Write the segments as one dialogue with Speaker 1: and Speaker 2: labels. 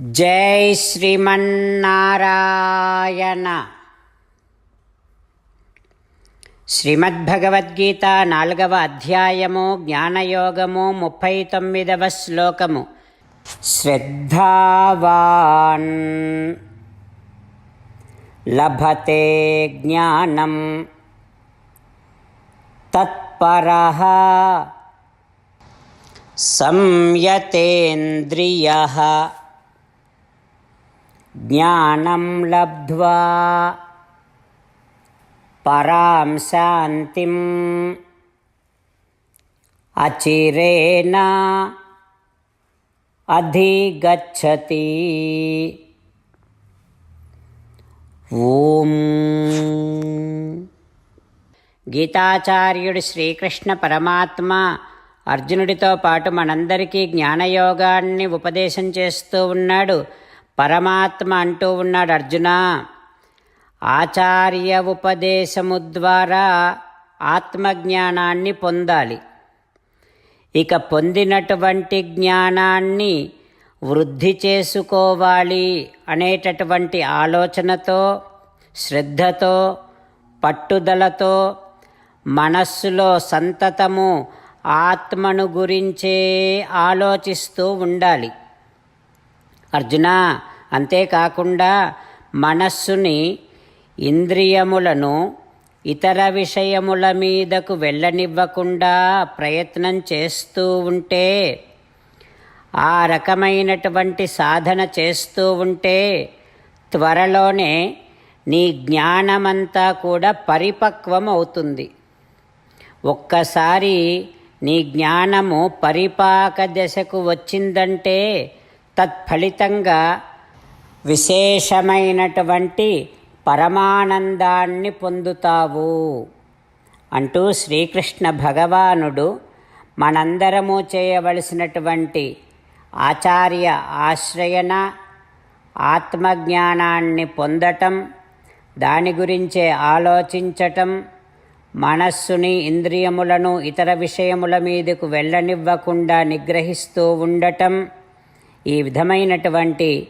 Speaker 1: జై శ్రీమన్నారాయణ. శ్రీమద్భగవద్గీత నాలుగవ అధ్యాయము జ్ఞానయోగము ముప్పై తొమ్మిదవ శ్లోకము. శ్రద్ధావాన్. లభతే జ్ఞానం. తత్పర. సంయతేంద్రియ. జ్ఞానం లబ్ధ్వా పరాం శాంతిం అచిరేణ అధిగచ్చతి. ఓం. గీతాచార్యుడు శ్రీకృష్ణ పరమాత్మ అర్జునుడితో పాటు మనందరికీ జ్ఞానయోగాన్ని ఉపదేశం చేస్తూ ఉన్నాడు. పరమాత్మ అంటూ ఉన్నాడు అర్జున. ఆచార్య ఉపదేశము ద్వారా ఆత్మజ్ఞానాన్ని పొందాలి. ఇక పొందినటువంటి జ్ఞానాన్ని వృద్ధి చేసుకోవాలి అనేటటువంటి ఆలోచనతో శ్రద్ధతో పట్టుదలతో మనస్సులో సంతతము ఆత్మను గురించే ఆలోచిస్తూ ఉండాలి. అర్జున అంతేకాకుండా మనస్సుని ఇంద్రియములను ఇతర విషయముల మీదకు వెళ్ళనివ్వకుండా ప్రయత్నం చేస్తూ ఉంటే ఆ రకమైనటువంటి సాధన చేస్తూ ఉంటే త్వరలోనే నీ జ్ఞానమంతా కూడా పరిపక్వం అవుతుంది ఒక్కసారి నీ జ్ఞానము పరిపాక దశకు వచ్చిందంటే తత్ఫలితంగా విశేషమైనటువంటి పరమానందాన్ని పొందుతావు అంటూ శ్రీకృష్ణ భగవానుడు మనందరము చేయవలసినటువంటి ఆచార్య ఆశ్రయణ ఆత్మజ్ఞానాన్ని పొందటం దాని గురించే ఆలోచించటం మనస్సుని ఇంద్రియములను ఇతర విషయముల మీదకు వెళ్ళనివ్వకుండా నిగ్రహిస్తూ ఉండటం ఈ విధమైనటువంటి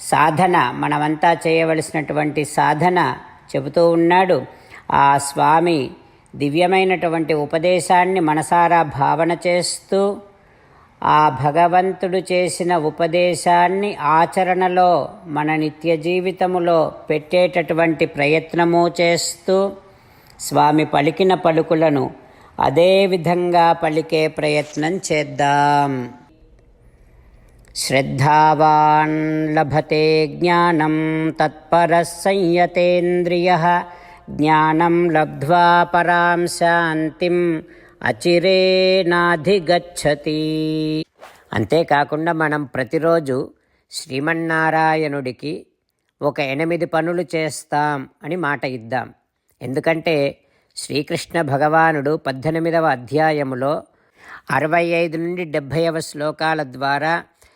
Speaker 1: సాధన మనమంతా చేయవలసినటువంటి సాధన చెబుతూ ఉన్నాడు. ఆ స్వామి దివ్యమైనటువంటి ఉపదేశాన్ని మనసారా భావన చేస్తూ ఆ భగవంతుడు చేసిన ఉపదేశాన్ని ఆచరణలో మన నిత్య జీవితములో పెట్టేటటువంటి ప్రయత్నము చేస్తూ స్వామి పలికిన పలుకులను అదే విధంగా పలికే ప్రయత్నం చేద్దాం. శ్రద్ధావాన్ లభతే జ్ఞానం తత్పర సంయతేంద్రియ జ్ఞానం లబ్ధ్వా పరాం శాంతిం అచిరేనాధిగచ్చతి అంతేకాకుండా మనం ప్రతిరోజు శ్రీమన్నారాయణుడికి ఒక ఎనిమిది పనులు చేస్తాం అని మాట ఇద్దాం. ఎందుకంటే శ్రీకృష్ణ భగవానుడు పద్దెనిమిదవ అధ్యాయములో అరవై ఐదు నుండి డెబ్భైవ శ్లోకాల ద్వారా